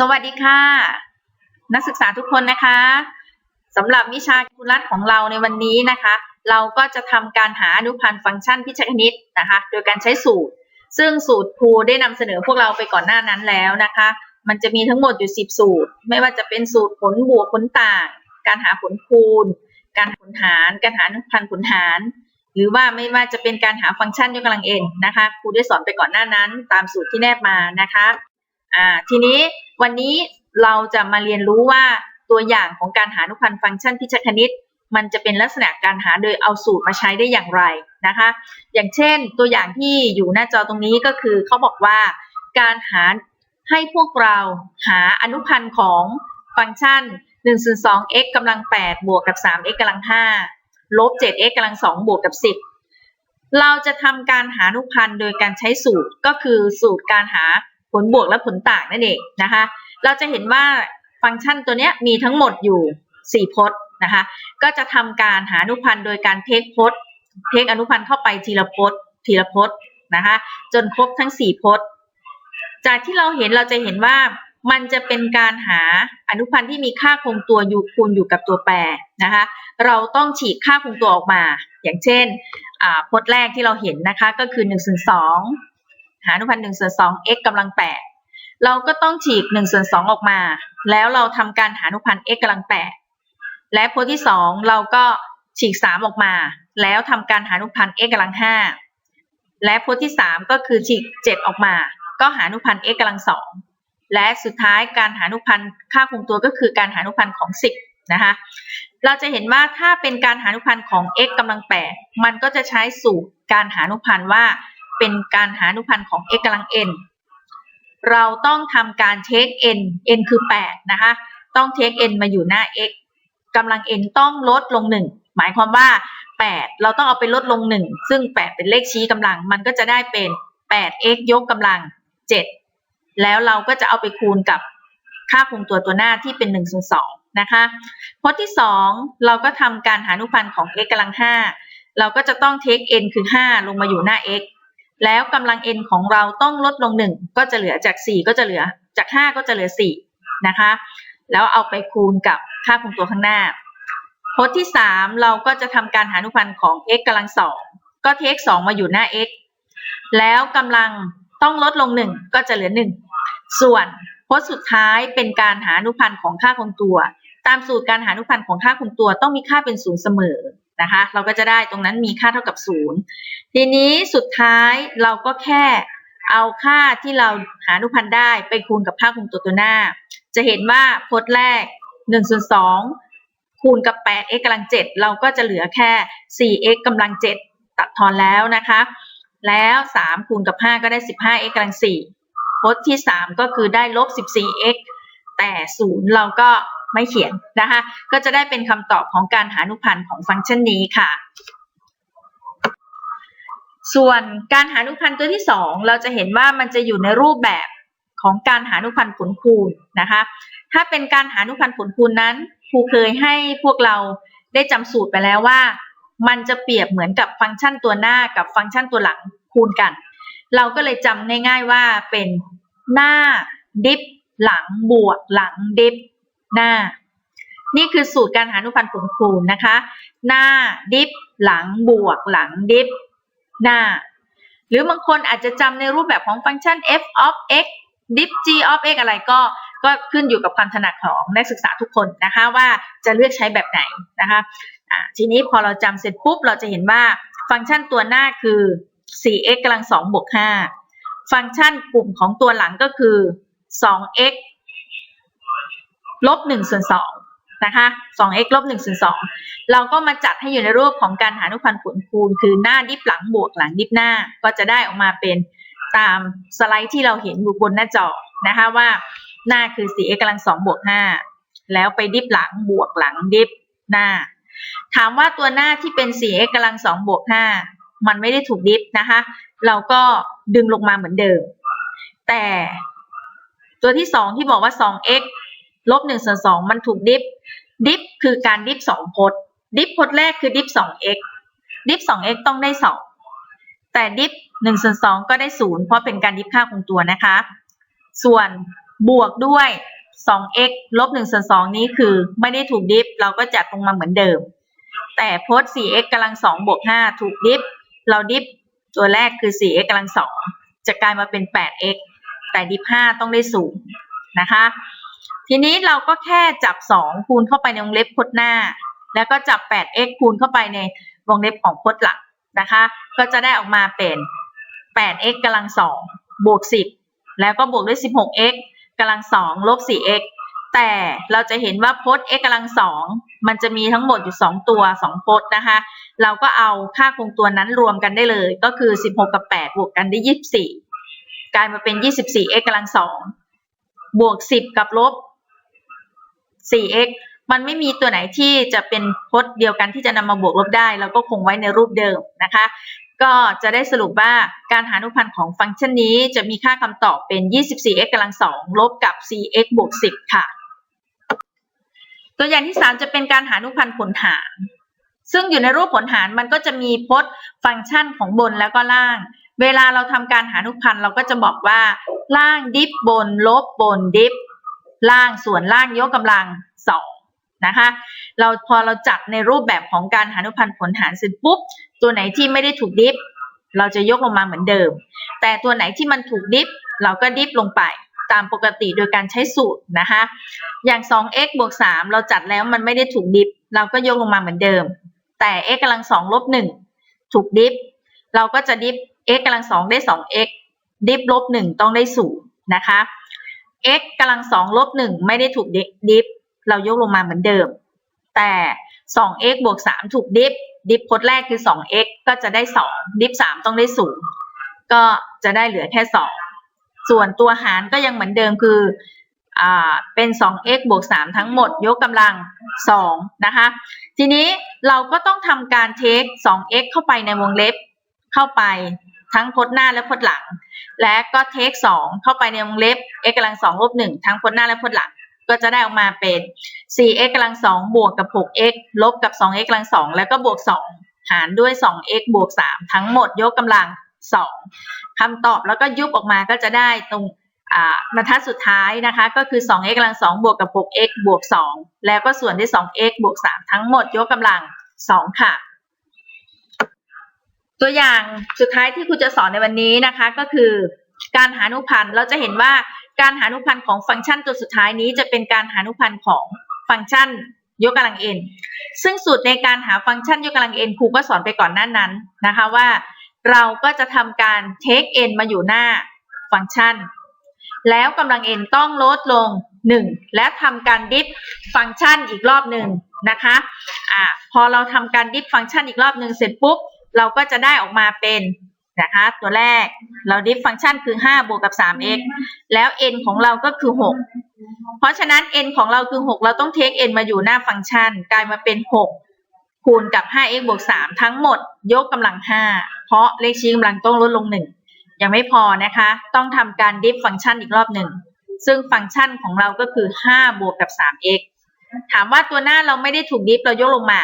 สวัสดีค่ะ นักศึกษาทุกคนนะคะสำหรับวิชากุลัดของเราในวันนี้นะคะ เราก็จะทำการหาอนุพันธ์ฟังก์ชันพิชคณิตนะคะ โดยการใช้สูตร ซึ่งสูตรครูได้นำเสนอพวกเราไปก่อนหน้านั้นแล้วนะคะ มันจะมีทั้งหมดอยู่ 10 สูตร ไม่ว่าจะเป็นสูตรผลบวกผลต่าง การหาผลคูณ การหาผลหาร การหาอนุพันธ์ผลหาร หรือว่าไม่ว่าจะเป็นการหาฟังก์ชันยกกำลังเอ็นนะคะ ครูได้สอนไปก่อนหน้านั้น ตามสูตรที่แนบมานะคะ อ่าทีนี้วันนี้เราจะมาเรียนรู้ว่าตัวอย่างของการหาอนุพันธ์ฟังก์ชันพิชคณิต มันจะเป็นลักษณะการหาโดยเอาสูตรมาใช้ได้อย่างไรนะคะ อย่างเช่นตัวอย่างที่อยู่หน้าจอตรงนี้ก็คือเขาบอกว่าการหาให้พวกเราหาอนุพันธ์ของฟังก์ชัน1ส่วน2 x กำลัง 8 บวกกับ 3x กำลัง 5 ลบ 7x กำลัง 2 บวกกับ 10 เราจะทำการหาอนุพันธ์โดยการใช้สูตรก็คือสูตรการหา ลบวกและผลต่างนั่นเองนะคะ เราจะเห็นว่าฟังก์ชันตัวนี้มีทั้งหมดอยู่ 4 พจน์นะคะ ก็จะทำการหาอนุพันธ์โดยการเทคพจน์ เทคอนุพันธ์เข้าไปทีละพจน์ ทีละพจน์นะคะ จนครบทั้ง 4 พจน์ จากที่เราเห็นเราจะเห็นว่ามันจะเป็นการหาอนุพันธ์ที่มีค่าคงตัวอยู่คูณอยู่กับตัวแปรนะคะ เราต้องฉีกค่าคงตัวออกมา อย่างเช่นพจน์แรกที่เราเห็นนะคะก็คือ1ส่วน2 หาอนุพันธ์1ส่วน2 x กำลัง8เราก็ต้องฉีก1ส่วน2องออกมา แล้วเราทำการหาอนุพันธ์ x กำลัง8และโพจน์ที่2เราก็ฉีก3ออกมา แล้วทำการหาอนุพันธ์ x กำลัง5และโพจน์ที่3ก็คือฉีก7ออกมา ก็หาอนุพันธ์ x กำลัง2และสุดท้ายการหาอนุพันธ์ค่าคงตัวก็คือการหาอนุพันธ์ของ 10นะคะเราจะเห็นว่าถ้าเป็นการหาอนุพันธ์ของ x กำลัง8มันก็จะใช้สูตรการหาอนุพันธ์ว่า เป็นการหาอนุพันธ์ของ x กำลัง n เราต้องทำการเทค n n คือ 8 นะคะ ต้องเทค n มาอยู่หน้า x กำลัง n ต้องลดลง 1 หมายความว่า 8 เราต้องเอาไปลดลง 1 ซึ่ง 8 เป็นเลขชี้กำลัง มันก็จะได้เป็น 8x ยกกำลัง 7 แล้วเราก็จะเอาไปคูณกับค่าคงตัวตัวหน้าที่เป็น1ส่วน2นะคะพจน์ที่ 2 เราก็ทำการหาอนุพันธ์ของ x กำลัง 5 เราก็จะต้องเทค n คือ 5 ลงมาอยู่หน้า x แล้วกำลัง n ของเราต้องลดลง 1 ก็จะเหลือจาก 4 ก็จะเหลือจาก 5 ก็จะเหลือ 4 นะคะ แล้วเอาไปคูณกับค่าคงตัวข้างหน้าพจน์ที่ 3 เราก็จะทำการหาอนุพันธ์ของ x กำลัง2ก็เทค2มาอยู่หน้า x แล้วกำลังต้องลดลง 1 ก็จะเหลือ 1 ส่วนพจน์สุดท้ายเป็นการหาอนุพันธ์ของค่าคงตัว ตามสูตรการหาอนุพันธ์ของค่าคงตัวต้องมีค่าเป็นศูนย์เสมอ นะคะ เราก็จะได้ตรงนั้นมีค่าเท่ากับศูนย์ทีนี้สุดท้ายเราก็แค่เอาค่าที่เราหาอนุพันธ์ได้ไปคูณกับค่าคงตัวตัวหน้า จะเห็นว่าพจน์แรก1ส่วน2คูณกับ 8x กำลัง 7 เราก็จะเหลือแค่ 4x กำลัง 7 ตัดทอนแล้วนะคะ แล้ว 3 คูณกับ 5 ก็ได้ 15x กำลัง 4พจน์ที่ 3 ก็คือได้ลบ 14x แต่ 0 เราก็ ไม่เขียนนะคะ ก็จะได้เป็นคำตอบของการหาอนุพันธ์ของฟังก์ชันนี้ค่ะ ส่วนการหาอนุพันธ์ตัวที่ 2 เราจะเห็นว่ามันจะอยู่ในรูปแบบของการหาอนุพันธ์ผลคูณนะคะ ถ้าเป็นการหาอนุพันธ์ผลคูณนั้นครูเคยให้พวกเราได้จำสูตรไปแล้วว่า มันจะเปรียบเหมือนกับฟังก์ชันตัวหน้ากับฟังก์ชันตัวหลังคูณกัน เราก็เลยจำง่าย ๆว่าเป็นหน้าดิฟหลังบวกหลังดิฟ หน้า นี่คือสูตรการหาอนุพันธ์ผลคูณนะคะ หน้าดิฟหลังบวกหลังดิฟหน้า หรือบางคนอาจจะจำในรูปแบบของฟังก์ชัน f of x diff g of x อะไรก็ก็ขึ้นอยู่กับความถนัดของนักศึกษาทุกคนนะคะว่าจะเลือกใช้แบบไหนนะคะะทีนี้พอเราจำเสร็จปุ๊บเราจะเห็นว่าฟังก์ชันตัวหน้าคือ 4x กำลัง2บวก5ฟังก์ชันกลุ่มของตัวหลังก็คือ 2x ลบ1ส่วน2นะคะ 2x ลบ1ส่วน2เราก็มาจัดให้อยู่ในรูปของการหาอนุพันธ์ผลคูณ คือหน้าดิฟหลังบวกหลังดิฟหน้า ก็จะได้ออกมาเป็นตามสไลด์ที่เราเห็นอยู่บนหน้าจอนะคะว่าหน้าคือ 4x กำลัง2บวก5แล้วไปดิฟหลังบวกหลังดิฟหน้า ถามว่าตัวหน้าที่เป็น 4x กำลัง2บวก5มันไม่ได้ถูกดิฟนะคะ เราก็ดึงลงมาเหมือนเดิม แต่ตัวที่2ที่บอกว่า 2x ลบ1ส่วน2มันถูกดิฟ ดิฟคือการดิฟ2พจน์ ดิฟพจน์แรกคือดิฟสอง x ดิฟสอง x ต้องได้2แต่ดิฟ1ส่วน2ก็ได้0เพราะเป็นการดิฟค่าคงตัวนะคะ ส่วนบวกด้วย 2x ลบ1ส่วน2นี้คือไม่ได้ถูกดิฟ เราก็จัดลงมาเหมือนเดิม แต่โพส 4x กำลัง2บวก5ถูกดิฟ เราดิฟตัวแรกคือ 4x กำลัง2จะกลายมาเป็น 8x แต่ดิฟ5ต้องได้ศูนย์นะคะ ทีนี้เราก็แค่จับ 2 คูณเข้าไปในวงเล็บพจน์หน้า แล้วก็จับ 8x คูณเข้าไปในวงเล็บของพจน์หลักนะคะ ก็จะได้ออกมาเป็น 8x กำลัง2บวก 10 แล้วก็บวกด้วย 16x กำลัง2ลบ 4x แต่เราจะเห็นว่าพจน์ x กำลัง2มันจะมีทั้งหมดอยู่ 2 ตัว 2 พจน์นะคะ เราก็เอาค่าคงตัวนั้นรวมกันได้เลย ก็คือ 16 กับ 8 บวกกันได้ 24 กลายมาเป็น 24x กำลัง2บวก 10 กับลบ 4x มันไม่มีตัวไหนที่จะเป็นพจน์เดียวกันที่จะนำมาบวกลบได้ เราก็คงไว้ในรูปเดิมนะคะ ก็จะได้สรุปว่าการหาอนุพันธ์ของฟังก์ชันนี้จะมีค่าคำตอบเป็น 24x กำลัง2ลบกับ 4x บวก 10 ค่ะ ตัวอย่างที่ 3 จะเป็นการหาอนุพันธ์ผลหาร ซึ่งอยู่ในรูปผลหารมันก็จะมีพจน์ฟังก์ชันของบนแล้วก็ล่าง เวลาเราทำการหาอนุพันธ์เราก็จะบอกว่าล่างดิฟบน ลบบนดิฟ ล่างส่วนล่างยกกำลังสองนะคะเราพอเราจัดในรูปแบบของการหาอนุพันธ์ผลหารเสร็จปุ๊บ ตัวไหนที่ไม่ได้ถูกดิฟ เราจะยกลงมาเหมือนเดิม แต่ตัวไหนที่มันถูกดิฟ เราก็ดิฟลงไปตามปกติโดยการใช้สูตรนะคะอย่าง 2x บวก 3 เราจัดแล้วมันไม่ได้ถูกดิฟ เราก็ยกลงมาเหมือนเดิม แต่ x กำลัง2ลบ1ถูกดิฟ เราก็จะดิฟ x กำลัง2ได้ 2x ดิฟลบ1ต้องได้0นะคะ x กำลัง2ลบ1ไม่ได้ถูกดิฟ เรายกลงมาเหมือนเดิม แต่ 2x บวก3ถูกดิฟ ดิฟพจน์แรกคือ 2x ก็จะได้2ดิฟ3ต้องได้0ก็จะได้เหลือแค่2ส่วนตัวหารก็ยังเหมือนเดิมคืออ่าเป็น 2x บวก3ทั้งหมด ยกกำลัง2นะคะทีนี้เราก็ต้องทำการเทค 2x เข้าไปในวงเล็บเข้าไป ทั้งพจน์หน้าและพจน์หลัง และก็เทค2เข้าไปในวงเล็บ x กำลัง2ลบ1ทั้งพจน์หน้าและพจน์หลัง ก็จะได้ออกมาเป็น 4x กำลัง2บวกกับ 6x ลบกับ 2x กำลัง2แล้วก็บวก 2 หารด้วย 2x บวก 3 ทั้งหมดยกกำลัง 2คำตอบแล้วก็ยุบออกมาก็จะได้ตรงอ่าบรรทัดสุดท้ายนะคะ ก็คือ 2x กำลัง 2 บวกกับ 6x บวก 2 แล้วก็ส่วนด้วย 2x บวก 3 ทั้งหมดยกกำลัง 2 ค่ะ ตัวอย่างสุดท้ายที่ครูจะสอนในวันนี้นะคะก็คือ การหาอนุพันธ์เราจะเห็นว่าการหาอนุพันธ์ของฟังก์ชันตัวสุดท้ายนี้จะเป็นการหาอนุพันธ์ของฟังก์ชันยกกำลัง n ซึ่งสูตรในการหาฟังก์ชันยกกำลัง n ครูก็สอนไปก่อนหน้านั้นนะคะว่า เราก็จะทำการ take n มาอยู่หน้าฟังก์ชัน แล้วกำลัง n ต้องลดลง 1 และทำการดิฟฟังก์ชันอีกรอบหนึ่งนะคะอ่าพอเราทำการดิฟฟังก์ชันอีกรอบหนึ่งเสร็จปุ๊บ เราก็จะได้ออกมาเป็นนะคะตัวแรกเราดิฟฟังก์ชันคือ 5 บวกกับ 3x แล้ว n ของเราก็คือ 6 เพราะฉะนั้น n ของเราคือ 6 เราต้องเทค n มาอยู่หน้าฟังก์ชัน กลายมาเป็น 6 คูณกับ 5x บวก 3 ทั้งหมด ยกกำลัง 5 เพราะเลขชี้กำลังต้องลดลง 1 ยังไม่พอนะคะ ต้องทำการดิฟฟังก์ชันอีกรอบหนึ่ง ซึ่งฟังก์ชันของเราก็คือ 5 บวกกับ 3x ถามว่าตัวหน้าเราไม่ได้ถูกดิฟเรายกลงมา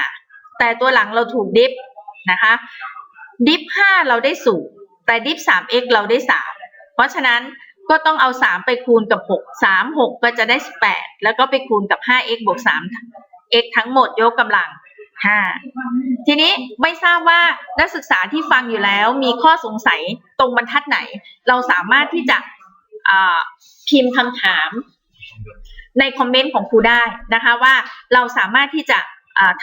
แต่ตัวหลังเราถูกดิฟ นะคะดิฟ5เราได้ศูนย์แต่ดิฟ 3x เราได้3เพราะฉะนั้นก็ต้องเอา3ไปคูณกับ6 3 6ก็จะได้18แล้วก็ไปคูณกับ 5x บวก3 x ทั้งหมดยกกำลัง5ทีนี้ไม่ทราบว่านักศึกษาที่ฟังอยู่แล้วมีข้อสงสัยตรงบรรทัดไหน เราสามารถที่จะพิมพ์คำถามในคอมเมนต์ของครูได้นะคะว่าเราสามารถที่จะ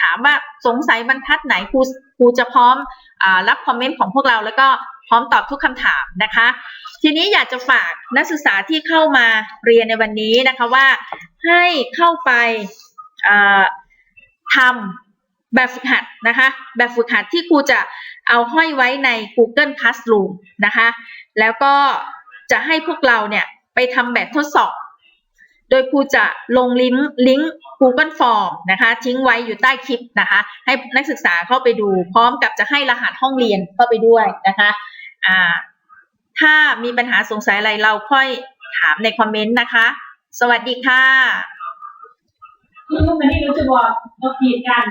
ถามว่าสงสัยบรรทัดไหนครูครูจะพร้อมอรับคอมเมนต์ของพวกเราแล้วก็พร้อมตอบทุกคำถามนะคะ ทีนี้อยากจะฝากนักศึกษาที่เข้ามาเรียนในวันนี้นะคะว่าให้เข้าไปทำแบบฝึกหัดนะคะ แบบฝึกหัดที่ครูจะเอาห้อยไว้ใน Google Classroom นะคะ แล้วก็จะให้พวกเราเนี่ยไปทำแบบทดสอบ โดยครูจะลงลิงก์ลิงก์ Google Form นะคะ ทิ้งไว้อยู่ใต้คลิปนะคะ ให้นักศึกษาเข้าไปดู พร้อมกับจะให้รหัสห้องเรียนเข้าไปด้วยนะคะอ่าถ้ามีปัญหาสงสัยอะไรเราค่อยถามในคอมเมนต์นะคะ สวัสดีค่ะ คือมันนี่รู้จักว่าเราผิดกัน